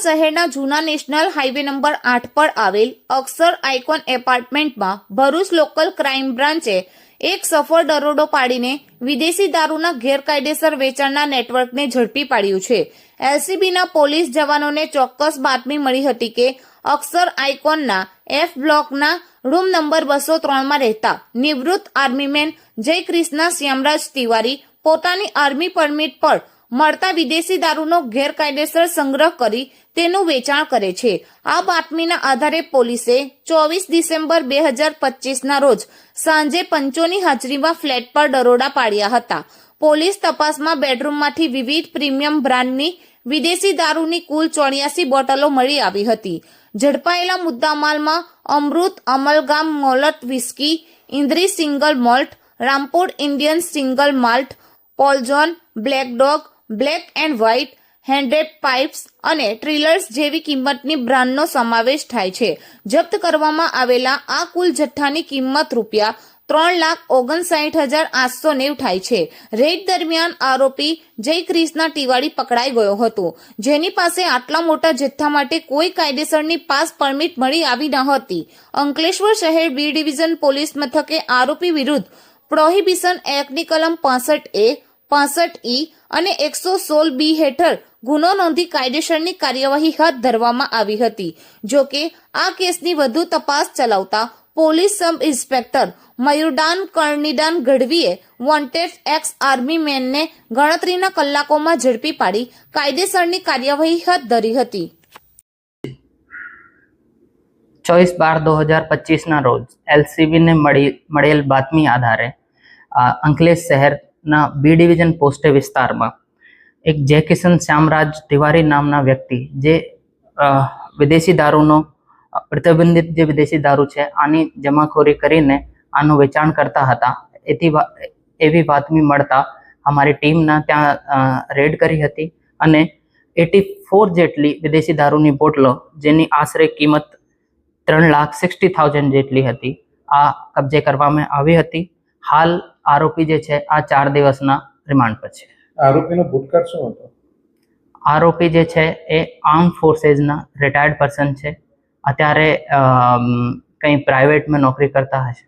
શહેરના જૂના national highway number આઠ પર આવેલ અક્ષર આઇકોન એપાર્ટમેન્ટમાં ભરૂચ લોકલ ક્રાઇમ બ્રાન્ચે એક સફળ દરોડો પાડીને વિદેશી દારૂના ગેરકાયદેસર વેચાણના નેટવર્કને ઝડપી પાડ્યું છે. એલસીબીના પોલીસ જવાનોને ચોક્કસ બાતમી મળી હતી કે અક્ષર આઇકોનના એફ બ્લોકના રૂમ નંબર બસો ત્રણમાં રહેતા નિવૃત્ત આર્મીમેન જય ક્રિષ્ના શ્યામરાજ તિવારી પોતાની આર્મી પરમિટ પર મળતા વિદેશી દારૂનો ગેરકાયદેસર સંગ્રહ કરી તેનું વેચાણ કરે છે. આ બાતમીના આધારે પોલીસે ચોવીસ ડિસેમ્બર બે હજાર પચીસના રોજ સાંજે પંચોની હાજરીમાં ફ્લેટ પર દરોડા પાડ્યા હતા. પોલીસ તપાસમાં બેડરૂમમાંથી વિવિધ પ્રીમિયમ બ્રાન્ડની વિદેશી દારૂની કુલ ચોર્યાસી બોટલો મળી આવી હતી. ઝડપાયેલા મુદ્દામાલમાં Amrut, amalgam malt whisky, Indri single malt, Rampur Indian single malt, Paul John, Black Dog Black and White Hundred pipes અને ટ્રિલર્સ જેવી કિંમતની બ્રાન્ડનો સમાવેશ થાય છે. જપ્ત કરવામાં આવેલા આ કુલ જથ્થાની કિંમત રૂપિયા ત્રણ લાખ ઓગણસાઠ હજાર આઠસો નેવ થાય છે. રેડ દરમિયાન આરોપી જય ક્રિષ્ના તિવાડી પકડાઈ ગયો હતો. જેની પાસે આટલા મોટા જથ્થા માટે કોઈ કાયદેસરની પાસ પરમિટ મળી આવી ન હતી. અંકલેશ્વર શહેર બી ડિવિઝન પોલીસ મથકે આરોપી વિરુદ્ધ પ્રોહિબિશન એક્ટની કલમ પાસઠ એ પાસઠ ઈ અને એકસો સોળ બી હેઠળ ગુનો નોંધી કાયદેસરની કાર્યવાહી હાથ ધરવામાં આવી હતી. જો કે, આ કેસની વધુ તપાસ ચલાવતા police sub inspector Mayurdan Karnidan ગઢવીએ wanted ex army મેનને ગણતરીના કલાકોમાં ઝડપી પાડી કાયદેસરની કાર્યવાહી હાથ ધરી હતી. ચોવીસ બાર દો હજાર પચીસના રોજ એલસીબીને મળી, મળેલ બાતમી આધારે અંકલેશ અંકલેશ શહેરના બી ડિવિઝન પોસ્ટે વિસ્તારમાં. એક જય કિશન શ્યામરાજ તિવારી નામના વ્યક્તિ જે વિદેશી દારૂનો પ્રતિબંધિત જે વિદેશી દારૂ છે, આની જમાખોરી કરીને આનું વેચાણ કરતા હતા. એથી એવી બાતમી મળતા અમારી ટીમના ત્યાં રેડ કરી હતી અને એટી ફોર જેટલી વિદેશી દારૂની બોટલો, જેની આશરે કિંમત ત્રણ લાખ સિક્સટી થાઉઝન્ડ જેટલી હતી, આ કબજે કરવામાં આવી હતી. હાલ આરોપી જે છે આ ચાર દિવસના રિમાન્ડ પર છે. આરોપીનો ભૂતકાળ શું હતો? આરોપી જે છે એ આર્મ ફોર્સેસના રિટાયર્ડ પર્સન છે. અત્યારે કંઈ પ્રાઇવેટમાં નોકરી કરતા હશે.